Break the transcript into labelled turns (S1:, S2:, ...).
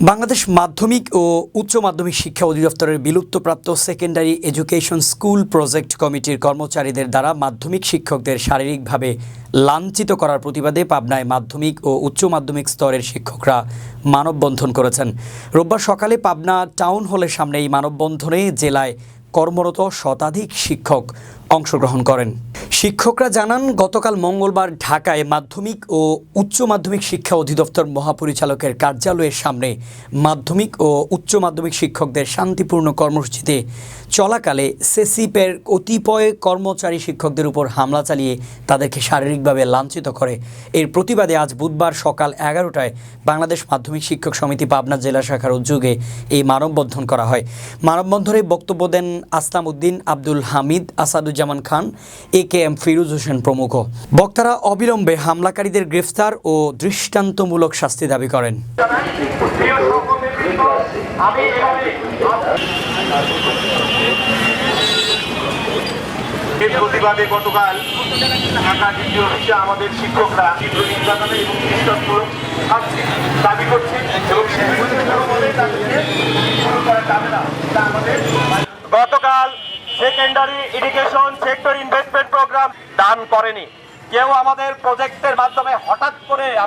S1: বাংলাদেশ মাধ্যমিক ও উচ্চ মাধ্যমিক শিক্ষা অধিদপ্তরের বিলুপ্তপ্রাপ্ত সেকেন্ডারি এডুকেশন স্কুল প্রজেক্ট কমিটির কর্মচারীদের দ্বারা মাধ্যমিক শিক্ষকদের শারীরিকভাবে লাঞ্ছিত করার প্রতিবাদে পাবনায় মাধ্যমিক ও উচ্চ মাধ্যমিক স্তরের শিক্ষকরা মানববন্ধন করেছেন। রোববার সকালে পাবনা টাউন হলের সামনে এই মানববন্ধনে জেলায় কর্মরত শতাধিক শিক্ষক অংশগ্রহণ করেন। শিক্ষকরা জানান, গতকাল মঙ্গলবার ঢাকায় মাধ্যমিক ও উচ্চ মাধ্যমিক শিক্ষা অধিদপ্তর মহাপরিচালকের কার্যালয়ের সামনে মাধ্যমিক ও উচ্চ মাধ্যমিক শিক্ষকদের শান্তিপূর্ণ কর্মসূচিতে চলাকালে সেসিপের কতিপয় কর্মচারী শিক্ষকদের উপর হামলা চালিয়ে তাদেরকে শারীরিকভাবে লাঞ্ছিত করে। এর প্রতিবাদে আজ বুধবার সকাল এগারোটায় বাংলাদেশ মাধ্যমিক শিক্ষক সমিতি পাবনা জেলা শাখার উদ্যোগে এই মানববন্ধন করা হয়। মানববন্ধনে বক্তব্য দেন Aslam Uddin Abdul Hamid Asaduzzaman Khan, A K M Firoz Hossain প্রমুখ। বক্তারা অবিলম্বে হামলাকারীদের গ্রেফতার ও দৃষ্টান্তমূলক শাস্তি দাবি করেন।
S2: এর প্রতিবাদে গতকাল ঢাকা দ্বিতীয় হচ্ছে আমাদের শিক্ষকরা তীব্র জানায় এবং দৃষ্টান্তমূলক শাস্তি দাবি করছে এবং গতকাল secondary education sector investment programme দান করেনি। কেউ আমাদের প্রজেক্টের মাধ্যমে হঠাৎ করে